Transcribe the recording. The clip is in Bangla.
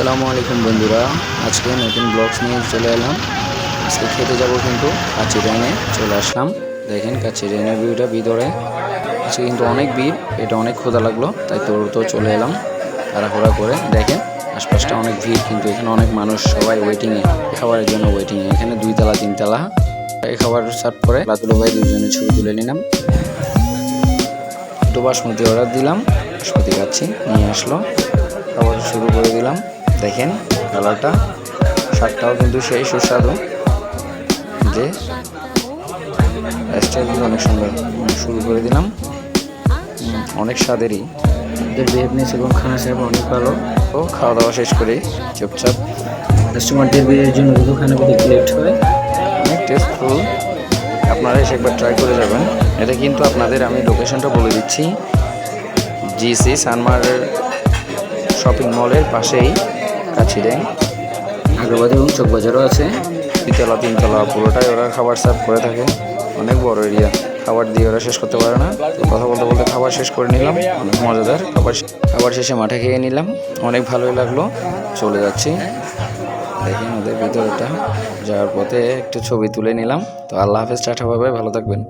আসসালামু আলাইকুম বন্ধুরা। আজকে নতুন ব্লগস নিয়ে চলে এলাম। আজকে খেতে যাব কিন্তু কাচি রেনে চলে আসলাম। দেখেন কাচি রেনের ভিউটা ভিতরে। আজকে কিন্তু অনেক ভিড়, এটা অনেক ক্ষুধা লাগল, তাই তোর তো চলে এলাম তাড়াহুড়া করে। দেখেন আশপাশটা অনেক ভিড়, কিন্তু এখানে অনেক মানুষ সবাই ওয়েটিংয়ে খাবারের জন্য ওয়েটিংয়ে এখানে দুই তালা তিনতলা এই খাবার সার্ভ করে লাতুলো ভাই দুজনে ছবি তুলে নিলাম। একটু বাসমতি অর্ডার দিলাম, বাসমতি খাচ্ছি নিয়ে আসলো। খাবার শুরু করে দিলাম। দেখেন কালারটা শাকটাও কিন্তু সেই সুস্বাদু। যে রাইসটা কিন্তু অনেক সুন্দর। শুরু করে দিলাম। অনেক স্বাদেরই। এদের বিহেভনেস এবং খানা সাহেব অনেক ভালো। ও খাওয়া দাওয়া শেষ করে। চুপচাপ। কাস্টমারদের বিয়ের জন্য কিন্তু খানা পেতে প্লেট হয়। অনেক টেস্টফুল আপনারা এসে একবার ট্রাই করে যাবেন। এটা কিন্তু আপনাদের আমি লোকেশনটা বলে দিচ্ছি। জিসি সানমার শপিং মলের পাশেই। কাছিডেং আগ্রাবাদ এবং চকবাজারও আছে। দ্বিতলা তিনতলা পুরোটাই ওরা খাবার সার্ভ করে থাকে। অনেক বড় এরিয়া খাবার দিয়ে ওরা শেষ করতে পারে না। তো কথা বলতে বলতে খাবার শেষ করে নিলাম। অনেক মজাদার খাবার খাবার শেষে মাঠে খেয়ে নিলাম। অনেক ভালোই লাগল। চলে যাচ্ছি। দেখেন ওদের ভিতরটা। যাওয়ার পথে একটু ছবি তুলে নিলাম। তো আল্লাহ হাফেজ টাটা ভাবে ভালো থাকবেন।